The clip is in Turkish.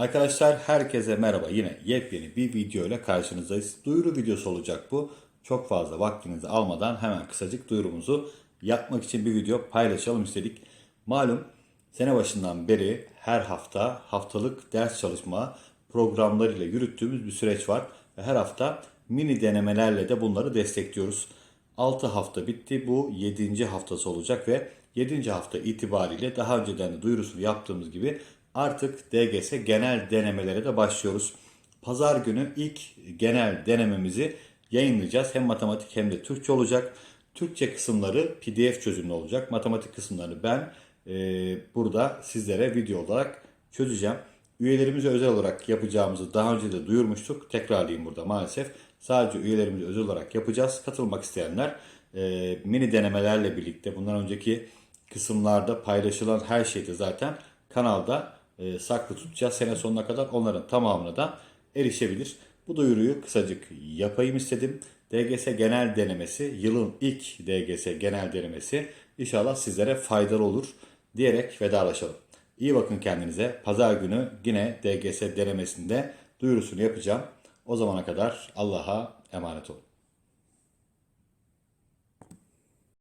Arkadaşlar herkese merhaba. Yine yepyeni bir video ile karşınızdayız. Duyuru videosu olacak bu. Çok fazla vaktinizi almadan hemen kısacık duyurumuzu yapmak için bir video paylaşalım istedik. Malum sene başından beri her hafta haftalık ders çalışma programlarıyla yürüttüğümüz bir süreç var. Ve her hafta mini denemelerle de bunları destekliyoruz. 6 hafta bitti. Bu 7. haftası olacak ve 7. hafta itibariyle daha önceden de duyurusunu yaptığımız gibi artık DGS genel denemelere de başlıyoruz. Pazar günü ilk genel denememizi yayınlayacağız. Hem matematik hem de Türkçe olacak. Türkçe kısımları PDF çözümlü olacak. Matematik kısımlarını ben e, burada sizlere video olarak çözeceğim. Üyelerimize özel olarak yapacağımızı daha önce de duyurmuştuk. Tekrarlayayım burada maalesef. Sadece üyelerimize özel olarak yapacağız. Katılmak isteyenler e, mini denemelerle birlikte bundan önceki kısımlarda paylaşılan her şeyde zaten kanalda e, saklı tutacağız. Sene sonuna kadar onların tamamına da erişebilir. Bu duyuruyu kısacık yapayım istedim. DGS genel denemesi, yılın ilk DGS genel denemesi inşallah sizlere faydalı olur diyerek vedalaşalım. İyi bakın kendinize. Pazar günü yine DGS denemesinde duyurusunu yapacağım. O zamana kadar Allah'a emanet olun.